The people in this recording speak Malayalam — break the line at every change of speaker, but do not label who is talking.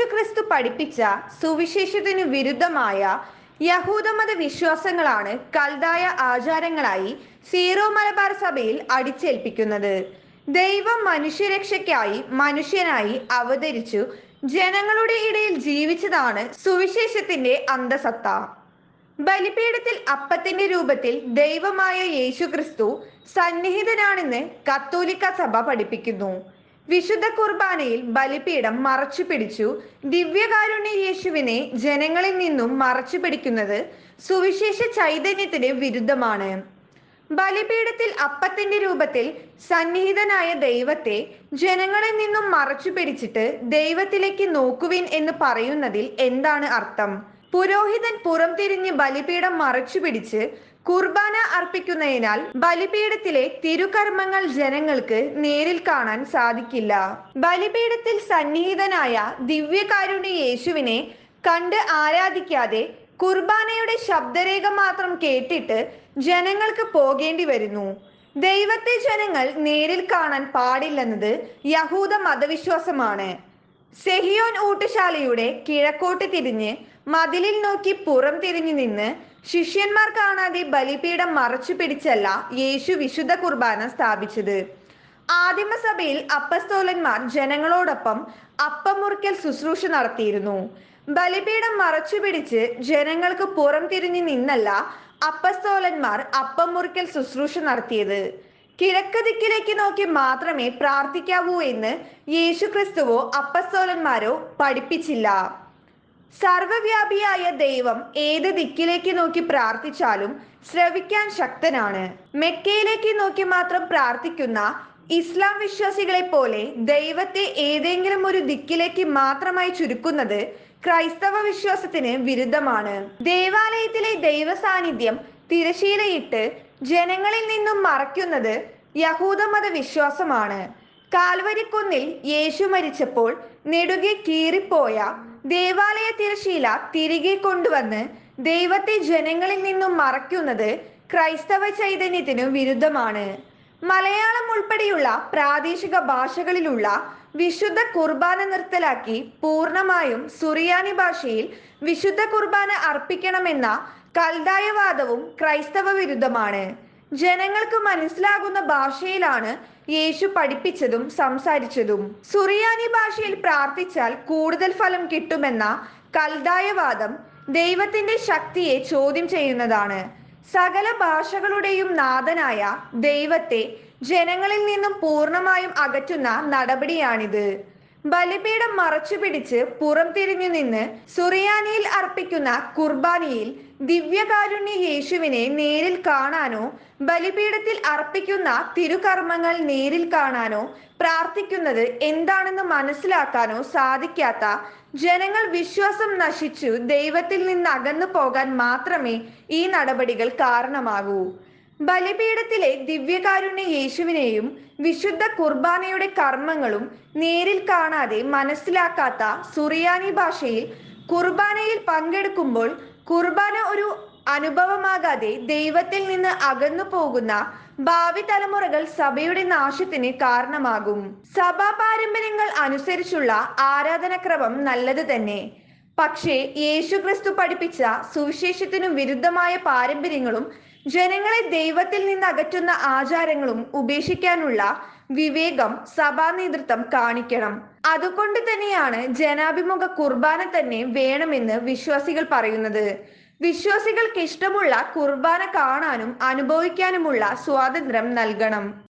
യേശു ക്രിസ്തു പഠിപ്പിച്ച സുവിശേഷത്തിനു വിരുദ്ധമായ യഹൂദമത വിശ്വാസങ്ങളാണ് കൽതായ ആചാരങ്ങളായി സീറോ മലബാർ സഭയിൽ അടിച്ചേൽപ്പിക്കുന്നത്. ദൈവം മനുഷ്യരക്ഷയ്ക്കായി മനുഷ്യനായി അവതരിച്ചു ജനങ്ങളുടെ ഇടയിൽ ജീവിച്ചതാണ് സുവിശേഷത്തിന്റെ അന്തസത്ത. ബലിപീഠത്തിൽ അപ്പത്തിന്റെ രൂപത്തിൽ ദൈവമായ യേശുക്രിസ്തു സന്നിഹിതനാണെന്ന് കത്തോലിക്ക സഭ പഠിപ്പിക്കുന്നു. വിശുദ്ധ കുർബാനയിൽ ബലിപീഠം മറച്ചു പിടിച്ചു. ദിവ്യകാരുണ്യ യേശുവിനെ ജനങ്ങളിൽ നിന്നും മറച്ചു പിടിക്കുന്നത് സുവിശേഷ ചൈതന്യത്തിന് വിരുദ്ധമാണ്. ബലിപീഠത്തിൽ അപ്പത്തിന്റെ രൂപത്തിൽ സന്നിഹിതനായ ദൈവത്തെ ജനങ്ങളിൽ നിന്നും മറച്ചു പിടിച്ചിട്ട് ദൈവത്തിലേക്ക് നോക്കുവിൻ എന്ന് പറയുന്നതിൽ എന്താണ് അർത്ഥം? പുരോഹിതൻ പുറം തിരിഞ്ഞ് ബലിപീഠം മറച്ചു പിടിച്ച് കുർബാന അർപ്പിക്കുന്നതിനാൽ ബലിപീഠത്തിലെ തിരുകർമ്മങ്ങൾ ജനങ്ങൾക്ക് നേരിൽ കാണാൻ സാധിക്കില്ല. ബലിപീഠത്തിൽ സന്നിഹിതനായ ദിവ്യകാരുണ്യ യേശുവിനെ കണ്ട് ആരാധിക്കാതെ കുർബാനയുടെ ശബ്ദരേഖ മാത്രം കേട്ടിട്ട് ജനങ്ങൾക്ക് പോകേണ്ടി വരുന്നു. ദൈവത്തെ ജനങ്ങൾ നേരിൽ കാണാൻ പാടില്ലെന്നത് യഹൂദ മതവിശ്വാസമാണ്. സെഹിയോൻ ഊട്ടുശാലയുടെ കിഴക്കോട്ട് തിരിഞ്ഞ് മതിലിൽ നോക്കി പുറം തിരിഞ്ഞു നിന്ന് ശിഷ്യന്മാർ കാണാതെ ബലിപീഠം മറച്ചു പിടിച്ചല്ല യേശു വിശുദ്ധ കുർബാന സ്ഥാപിച്ചത്. ആദിമസഭയിൽ അപ്പസ്തോലന്മാർ ജനങ്ങളോടൊപ്പം അപ്പം മുറിക്കൽ ശുശ്രൂഷ നടത്തിയിരുന്നു. ബലിപീഠം മറച്ചു പിടിച്ച് ജനങ്ങൾക്ക് പുറം തിരിഞ്ഞു നിന്നല്ല അപ്പസ്തോലന്മാർ അപ്പം മുറിക്കൽ ശുശ്രൂഷ നടത്തിയത്. കിഴക്ക് ദിക്കിലേക്ക് നോക്കി മാത്രമേ പ്രാർത്ഥിക്കാവൂ എന്ന് യേശുക്രിസ്തുവോ അപ്പസ്തോലന്മാരോ പഠിപ്പിച്ചില്ല. സർവവ്യാപിയായ ദൈവം ഏത് ദിക്കിലേക്ക് നോക്കി പ്രാർത്ഥിച്ചാലും ശ്രവിക്കാൻ ശക്തനാണ്. മെക്കയിലേക്ക് നോക്കി മാത്രം പ്രാർത്ഥിക്കുന്ന ഇസ്ലാം വിശ്വാസികളെ പോലെ ദൈവത്തെ ഏതെങ്കിലും ഒരു ദിക്കിലേക്ക് മാത്രമായി ചുരുക്കുന്നത് ക്രൈസ്തവ വിശ്വാസത്തിന് വിരുദ്ധമാണ്. ദേവാലയത്തിലെ ദൈവ സാന്നിധ്യം തിരശീലയിട്ട് ജനങ്ങളിൽ നിന്നും മറയ്ക്കുന്നത് യഹൂദമത വിശ്വാസമാണ് കാൽവരിക്കുന്നിൽ യേശു മരിച്ചപ്പോൾ നെടുകെ കീറിപ്പോയ ദേവാലയ തിരശീല തിരികെ കൊണ്ടുവന്ന് ദൈവത്തെ ജനങ്ങളിൽ നിന്നും മറയ്ക്കുന്നത് ക്രൈസ്തവ ചൈതന്യത്തിനു വിരുദ്ധമാണ്. മലയാളം ഉൾപ്പെടെയുള്ള പ്രാദേശിക ഭാഷകളിലുള്ള വിശുദ്ധ കുർബാന നിർത്തലാക്കി പൂർണമായും സുറിയാനി ഭാഷയിൽ വിശുദ്ധ കുർബാന അർപ്പിക്കണമെന്ന കൽദായവാദവും ക്രൈസ്തവ വിരുദ്ധമാണ് ജനങ്ങൾക്ക് മനസ്സിലാകുന്ന ഭാഷയിലാണ് യേശു പഠിപ്പിച്ചതും സംസാരിച്ചതും. സുറിയാനി ഭാഷയിൽ പ്രാർത്ഥിച്ചാൽ കൂടുതൽ ഫലം കിട്ടുമെന്ന കൽതായവാദം ദൈവത്തിന്റെ ശക്തിയെ ചോദ്യം ചെയ്യുന്നതാണ്. സകല ഭാഷകളുടെയും നാഥനായ ദൈവത്തെ ജനങ്ങളിൽ നിന്നും പൂർണമായും അകറ്റുന്ന നടപടിയാണിത്. ബലിപീഠം മറച്ചു പിടിച്ച് പുറം തിരിഞ്ഞു നിന്ന് സുറിയാനിയിൽ അർപ്പിക്കുന്ന കുർബാനയിൽ ദിവ്യകാരുണ്യ യേശുവിനെ നേരിൽ കാണാനോ ബലിപീഠത്തിൽ അർപ്പിക്കുന്ന തിരുകർമ്മങ്ങൾ നേരിൽ കാണാനോ പ്രാർത്ഥിക്കുന്നത് എന്താണെന്ന് മനസ്സിലാക്കാനോ സാധിക്കാത്ത ജനങ്ങൾ വിശ്വാസം നശിച്ചു ദൈവത്തിൽ നിന്ന് അകന്നു പോകാൻ മാത്രമേ ഈ നടപടികൾ കാരണമാകൂ. ബലിപീഠത്തിലെ ദിവ്യകാരുണ്യ യേശുവിനെയും വിശുദ്ധ കുർബാനയുടെ കർമ്മങ്ങളും നേരിൽ കാണാതെ മനസ്സിലാക്കാത്ത സുറിയാനി ഭാഷയിൽ കുർബാനയിൽ പങ്കെടുക്കുമ്പോൾ കുർബാന ഒരു അനുഭവമാകാതെ ദൈവത്തിൽ നിന്ന് അകന്നു പോകുന്ന ഭാവി തലമുറകൾ സഭയുടെ നാശത്തിന് കാരണമാകും. സഭാ പാരമ്പര്യങ്ങൾ അനുസരിച്ചുള്ള ആരാധനക്രമം നല്ലത് തന്നെ. പക്ഷേ യേശുക്രിസ്തു പഠിപ്പിച്ച സുവിശേഷത്തിനു വിരുദ്ധമായ പാരമ്പര്യങ്ങളും ജനങ്ങളെ ദൈവത്തിൽ നിന്ന് അകറ്റുന്ന ആചാരങ്ങളും ഉപേക്ഷിക്കാനുള്ള വിവേകം സഭാ നേതൃത്വം കാണിക്കണം. അതുകൊണ്ട് തന്നെയാണ് ജനാഭിമുഖ കുർബാന തന്നെ വേണമെന്ന് വിശ്വാസികൾ പറയുന്നത്. വിശ്വാസികൾക്ക് ഇഷ്ടമുള്ള കുർബാന കാണാനും അനുഭവിക്കാനുമുള്ള സ്വാതന്ത്ര്യം നൽകണം.